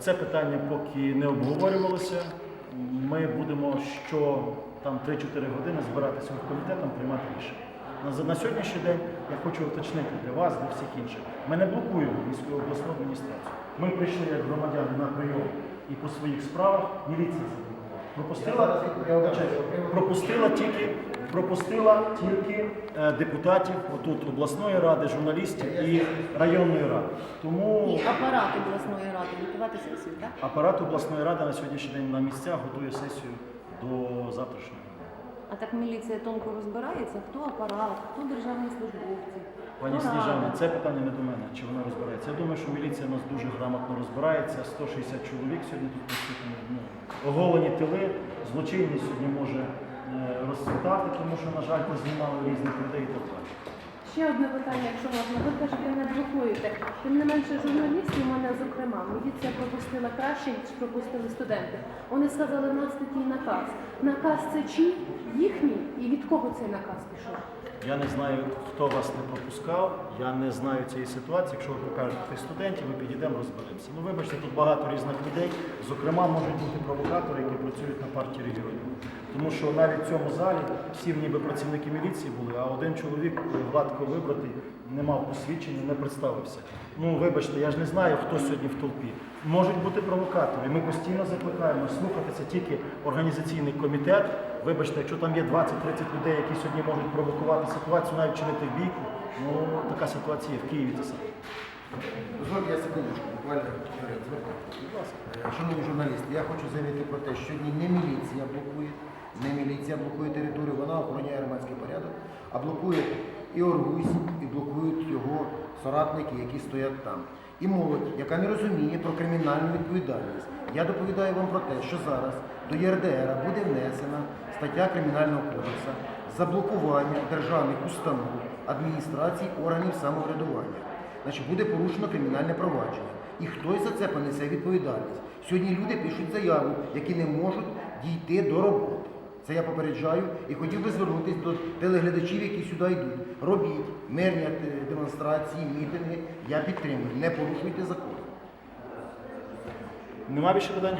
Це питання поки не обговорювалося. Ми будемо що там 3-4 години збиратися в комітетом, приймати рішення. На, сьогоднішній день я хочу уточнити для вас, для всіх інших. Ми не блокуємо міську обласну адміністрацію. Ми прийшли як громадяни на прийом і по своїх справах міліція заблокувала. Пропустила, я вибачаюсь, пропустила тільки, пропустила тільки е, депутатів отут обласної ради, журналістів і районної ради. Тому І апарат обласної ради готувати сесію, так? апарат обласної ради на сьогоднішній день на місцях готує сесію до завтрашнього. А так міліція тонко розбирається, хто апарат, хто державні службовці. Пані хто Сніжана, рада. це питання не до мене, чи вона розбирається. Я думаю, що міліція у нас дуже грамотно розбирається. 160 чоловік сьогодні тут присутні. Оголені тили, злочинність сьогодні може е, розцвітати, тому що, на жаль, познімали різних людей і так далі. Ще одне питання, якщо можна. Ви кажете, не блокуєте. Тим не менше, журналістів, мене зокрема, міліція пропустила краще, ніж пропустили студенти. Вони сказали, в нас такий наказ. Наказ це чий? Їхній? Кого цей наказ пішов? Я не знаю, хто вас не пропускав, я не знаю цієї ситуації. Якщо ви покажете студентів, ми підійдемо, розберемося. Ну, вибачте, тут багато різних людей. Зокрема, можуть бути провокатори, які працюють на партії регіонів. Тому що навіть в цьому залі всі ніби працівники міліції були, а один чоловік гладко вибратий, не мав посвідчення, не представився. Ну, вибачте, я ж не знаю, хто сьогодні в толпі. Можуть бути провокатори. Ми постійно закликаємо слухатися тільки організаційний комітет. Вибачте, якщо там є 20-30 людей, які сьогодні можуть провокувати ситуацію, навіть чинити бійку, ну така ситуація в Києві це саме. Дозвольте, я секундочку, буквально. Е, Шановні журналісти, я хочу заявити про те, що сьогодні не міліція блокує, не міліція блокує територію, вона охороняє громадський порядок, а блокує і Оргусь, і блокують його соратники, які стоять там. І молодь, яка не розуміє про кримінальну відповідальність. Я доповідаю вам про те, що зараз до ЄРДР буде внесена стаття Кримінального кодексу за блокування державних установ, адміністрацій, органів самоврядування. Значить, буде порушено кримінальне провадження. І хтось за це понесе відповідальність. Сьогодні люди пишуть заяву, які не можуть дійти до роботи. Це я попереджаю і хотів би звернутися до телеглядачів, які сюди йдуть. Робіть мирні демонстрації, мітинги. Я підтримую. Не порушуйте закон. Нема більше питань?